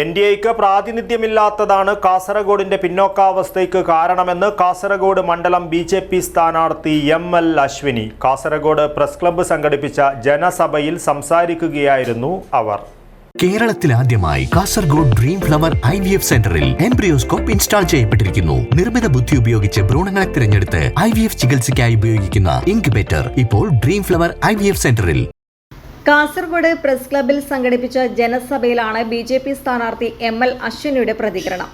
N D എക്ക് പ്രാതിനിധ്യമില്ലാത്തതാണ് കാസർഗോഡിന്റെ പിന്നോക്കാവസ്ഥയ്ക്ക് കാരണമെന്ന് കാസർഗോഡ് മണ്ഡലം ബി ജെ പി സ്ഥാനാർത്ഥി M L Ashwini. Kasaragod press club സംഘടിപ്പിച്ച ജനസഭയിൽ സംസാരിക്കുകയായിരുന്നു അവർ. കേരളത്തിൽ ആദ്യമായി Kasaragod dream flower I V F സെന്ററിൽ എംബ്രിയോസ്കോപ്പ് ഇൻസ്റ്റാൾ ചെയ്യപ്പെട്ടിരിക്കുന്നു. നിർമ്മിത ബുദ്ധി ഉപയോഗിച്ച് ഭ്രൂണങ്ങളെ തിരഞ്ഞെടുത്ത് ഐ വി എഫ് ചികിത്സയ്ക്കായി ഉപയോഗിക്കുന്ന ഇൻക്യുബേറ്റർ ഇപ്പോൾ Dream Flower I V F സെന്ററിൽ കാസർഗോഡ് പ്രസ് ക്ലബിൽ സംഘടിപ്പിച്ച ജനസഭയിലാണ് ബി ജെ പി സ്ഥാനാർത്ഥി എം എൽ അശ്വിനിയുടെ പ്രതികരണം.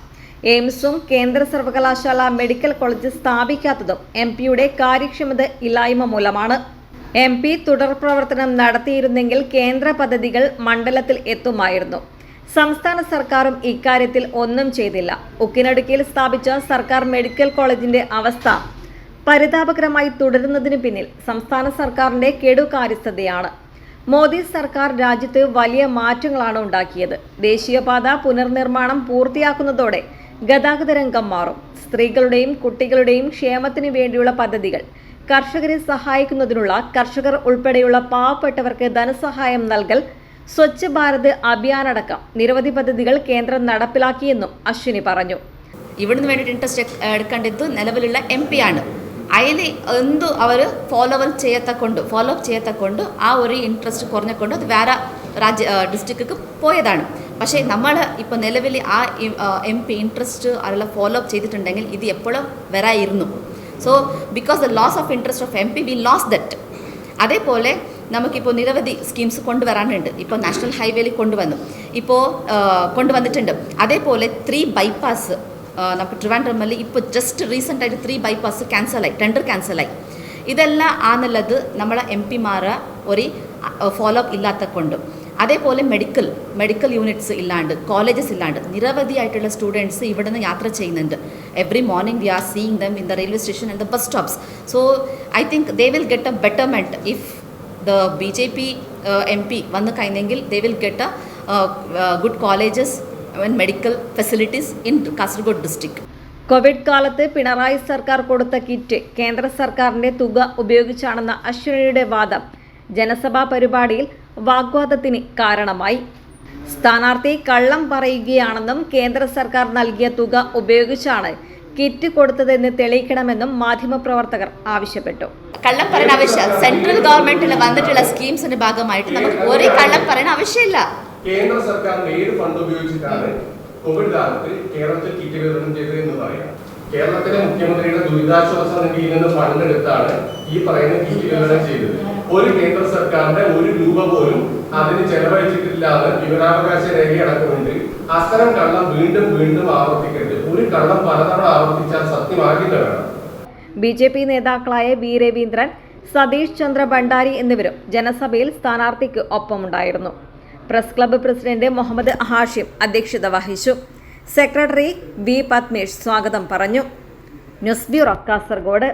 എയിംസും കേന്ദ്ര സർവകലാശാല മെഡിക്കൽ കോളേജ് സ്ഥാപിക്കാത്തതും എം പിയുടെ കാര്യക്ഷമത ഇല്ലായ്മ മൂലമാണ്. എം പി തുടർ പ്രവർത്തനം നടത്തിയിരുന്നെങ്കിൽ കേന്ദ്ര പദ്ധതികൾ മണ്ഡലത്തിൽ എത്തുമായിരുന്നു. സംസ്ഥാന സർക്കാരും ഇക്കാര്യത്തിൽ ഒന്നും ചെയ്തില്ല. ഉക്കിനടുക്കിയിൽ സ്ഥാപിച്ച സർക്കാർ മെഡിക്കൽ കോളേജിന്റെ അവസ്ഥ പരിതാപകരമായി തുടരുന്നതിന് പിന്നിൽ സംസ്ഥാന സർക്കാരിന്റെ കെടുകാര്യസ്ഥതയാണ്. മോദി സർക്കാർ രാജ്യത്ത് വലിയ മാറ്റങ്ങളാണ് ഉണ്ടാക്കിയത്. ദേശീയപാത പുനർനിർമ്മാണം പൂർത്തിയാക്കുന്നതോടെ ഗതാഗത രംഗം മാറും. സ്ത്രീകളുടെയും കുട്ടികളുടെയും ക്ഷേമത്തിന് വേണ്ടിയുള്ള പദ്ധതികൾ കർഷകരെ സഹായിക്കുന്നതിനുള്ള കർഷകർ ഉൾപ്പെടെയുള്ള പാവപ്പെട്ടവർക്ക് ധനസഹായം നൽകൽ സ്വച്ഛ് ഭാരത് അഭിയാനടക്കം നിരവധി പദ്ധതികൾ കേന്ദ്രം നടപ്പിലാക്കിയെന്നും അശ്വിനി പറഞ്ഞു. ഇവിടുന്ന് വേണ്ടിയിട്ട് ഇൻട്രസ്റ്റ് എടുക്കേണ്ടത് നിലവിലുള്ള എം ആണ്. അതിൽ എന്തു അവർ ഫോളോ ചെയ്യത്തക്കൊണ്ട് ഫോളോ അപ്പ് ചെയ്യത്തക്കൊണ്ട് ആ ഒരു ഇൻട്രസ്റ്റ് കുറഞ്ഞക്കൊണ്ട് അത് വേറെ രാജ്യ ഡിസ്ട്രിക്റ്റിക്ക് പോയതാണ്. പക്ഷേ നമ്മൾ ഇപ്പോൾ നിലവിൽ ആ എം പി ഇൻട്രസ്റ്റ് അതെല്ലാം ഫോളോ അപ്പ് ചെയ്തിട്ടുണ്ടെങ്കിൽ ഇത് എപ്പോഴും വരായിരുന്നു. So because the loss of interest of M P we lose that അതേപോലെ നമുക്കിപ്പോൾ നിരവധി സ്കീംസ് കൊണ്ടുവരാനുണ്ട്. ഇപ്പോൾ നാഷണൽ ഹൈവേയിൽ കൊണ്ടുവന്നു. ഇപ്പോൾ കൊണ്ടുവന്നിട്ടുണ്ട്. അതേപോലെ ത്രീ ബൈപ്പാസ് നമുക്ക് ട്രിവാൻഡ്രമിൽ ഇപ്പോൾ ജസ്റ്റ് റീസെന്റായിട്ട് ത്രീ ബൈപ്പാസ് ക്യാൻസലായി ടെൻഡർ ക്യാൻസലായി ഇതെല്ലാം ആന്നുള്ളത് നമ്മളെ എം പിമാർ ഒരു ഫോളോ അപ്പ് ഇല്ലാത്ത കൊണ്ട്. അതേപോലെ മെഡിക്കൽ മെഡിക്കൽ യൂണിറ്റ്സ് ഇല്ലാണ്ട് കോളേജസ് ഇല്ലാണ്ട് നിരവധിയായിട്ടുള്ള സ്റ്റുഡൻസ് ഇവിടെ നിന്ന് യാത്ര ചെയ്യുന്നുണ്ട്. Every morning we are seeing them in the railway station and the bus stops so I think they will get a betterment if the B J P M P വന്നു കഴിഞ്ഞെങ്കിൽ they will get a good colleges and medical facilities in Kasaragod district Covid കാലത്ത് പിണറായി സർക്കാർ കൊടുത്ത kit കേന്ദ്ര സർക്കാരിന്റെ തുക ഉപയോഗിച്ചാണെന്ന അശ്വിനിയുടെ വാദം ജനസഭാ പരിപാടിയിൽ വാഗ്വാദത്തിന് കാരണമായി. സ്ഥാനാർത്ഥി കള്ളം പറയുകയാണെന്നും കേന്ദ്ര സർക്കാർ നൽകിയ തുക ഉപയോഗിച്ചാണ് കിറ്റ് കൊടുത്തതെന്ന് തെളിയിക്കണമെന്നും മാധ്യമപ്രവർത്തകർ ആവശ്യപ്പെട്ടു. കള്ളം പറയാൻ ആവശ്യം സെൻട്രൽ ഗവൺമെന്റിൽ വന്നിട്ടുള്ള സ്കീംസിന്റെ ഭാഗമായിട്ട് നമുക്ക് ഒരേ കള്ളം പറയാൻ ആവശ്യമില്ല. കേന്ദ്ര സർക്കാരിന്റെ ഏത് ഫണ്ട് ഉപയോഗിച്ചിട്ടാണ് കോവിഡ് കാലത്ത് കേരളത്തിൽ കിറ്റ് വിതരണം ചെയ്തത് എന്ന് പറയാം. കേരളത്തിലെ മുഖ്യമന്ത്രിയുടെ ദുരിതാശ്വാസ നിധിയിൽ നിന്ന് ഫണ്ട് എടുത്താണ് ഈ പറയുന്ന കിറ്റ് വിതരണം ചെയ്തത്. ഒരു കേന്ദ്ര സർക്കാരിന്റെ ഒരു രൂപ പോലും അതിന് ചെലവഴിച്ചിട്ടില്ലാതെ വിവരാവകാശ വിവരാവകാശ രേഖയടക്കമുണ്ട് അത്തരം കള്ളം വീണ്ടും വീണ്ടും ആവർത്തിക്കരുത്. ഒരു കള്ളം പലതവണ ആവർത്തിച്ചാൽ സത്യമാകില്ല. വേണം ബി ജെ പി നേതാക്കളായ വി രവീന്ദ്രൻ സതീഷ് ചന്ദ്ര ഭണ്ഡാരി എന്നിവരും ജനസഭയിൽ സ്ഥാനാർത്ഥിക്ക് ഒപ്പമുണ്ടായിരുന്നു. Press club president Muhammad Hashim അധ്യക്ഷത വഹിച്ചു. സെക്രട്ടറി വി പത്മേഷ് സ്വാഗതം പറഞ്ഞു. News bureau Kasaragod.